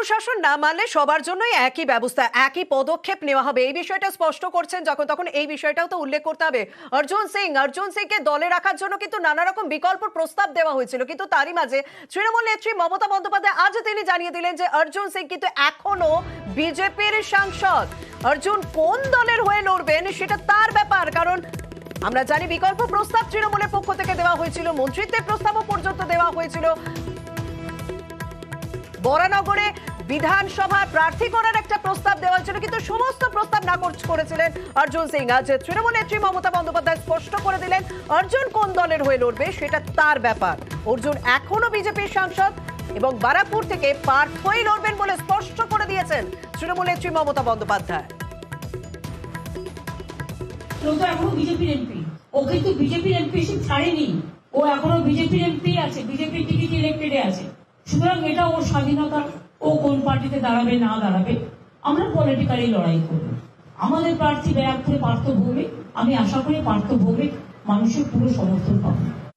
অনুশাসন না মানলে সবার জন্যই একই ব্যবস্থা, একই পদক্ষেপ নেওয়া হবে। এই বিষয়টা স্পষ্ট করছেন যখন তখন এই বিষয়টাও তো উল্লেখ করতে হবে। অর্জুন সিং, অর্জুন সিংকে দলে রাখার জন্য কিন্তু নানা রকম বিকল্প প্রস্তাব দেওয়া হয়েছিল। কিন্তু তারই মাঝে তৃণমূল নেত্রী মমতা বন্দ্যোপাধ্যায় আজ তিনি জানিয়ে দিলেন যে অর্জুন সিং কিন্তু এখনও বিজেপির সাংসদ। অর্জুন কোন দলের হয়ে লড়বেন সেটা তার ব্যাপার, কারণ আমরা জানি বিকল্প প্রস্তাব তৃণমূলের পক্ষ থেকে দেওয়া হয়েছিল, মন্ত্রিত্বের প্রস্তাবও পর্যন্ত দেওয়া হয়েছিল। বরানগরে বিধানসভা প্রার্থী করার একটা প্রস্তাব দেওয়া হয়েছিল কিন্তু সমস্ত প্রস্তাব নাকচ করেছিলেন অর্জুন সিং। আজ তৃণমূল নেত্রী মমতা বন্দ্যোপাধ্যায় স্পষ্ট করে দিলেন, অর্জুন কোন দলের হয়ে লড়বে সেটা তার ব্যাপার। অর্জুন এখনও বিজেপির সাংসদ এবং বারাকপুর থেকে পার্থই লড়বেন বলে স্পষ্ট করে দিয়েছেন তৃণমূল নেত্রী মমতা বন্দ্যোপাধ্যায়। ও কিন্তু বিজেপির এমপি। ছাড়েনি। ও এখনও বিজেপির এমপি আছে, বিজেপির টিকিট ইলেক্টেডে আছে। সুতরাং এটা ওর স্বাধীনতা ও কোন পার্টিতে দাঁড়াবে, না দাঁড়াবে, আমরা পলিটিক্যালি লড়াই করব। আমাদের প্রার্থী ব্যারাকপুরে পার্থ ভৌমিক আমি আশা করি পার্থ ভৌমিক মানুষের পুরো সমর্থন পাবে।